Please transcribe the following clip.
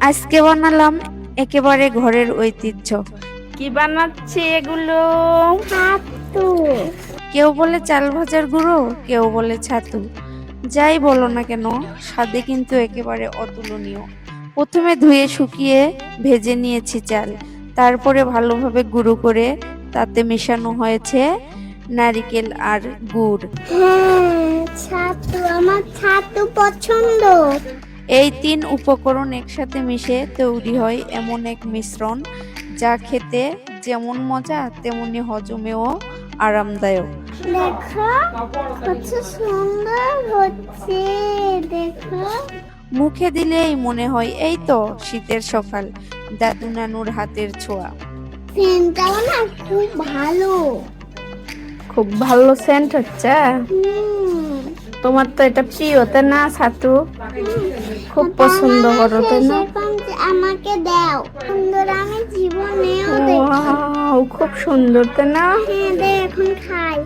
আজকে বানালাম একেবারে ঘরের ঐতিহ্য। কি বানাচ্ছি এগুলো? ছাতু। কেউ বলে চাল ভাজার গুঁড়ো কেউ বলে ছাতু। যাই বলো না কেন স্বাদে কিন্তু একেবারে অতুলনীয়। প্রথমে ধুয়ে শুকিয়ে ভেজে নিয়েছি চাল। তারপরে ভালোভাবে গুঁড়ো করে তাতে মেশানো হয়েছে নারিকেল আর গুড়। হ্যাঁ ছাতু। আমার ছাতু পছন্দ। এই তিন উপকরণ একসাথে মিশে তৈরি হয় এমন এক মিশ্রণ যা খেতে যেমন মজা তেমনি হজমেও আরামদায়ক। দেখো কত সুন্দর হচ্ছে দেখো। মুখে দিলেই মনে হয় এই তো শীতের সকাল দাদু নানুর হাতের ছোঁয়া। সেন্টটাও না খুব ভালো। খুব ভালো সেন্ট হচ্ছে। তোমার তো এটা প্রিয় না ছাতু? খুব পছন্দ করো তাই না? আমাকে দাও। সুন্দর আমি জীবনেও দেখি খুব সুন্দর তাই না? হ্যাঁ দে এখন খাই।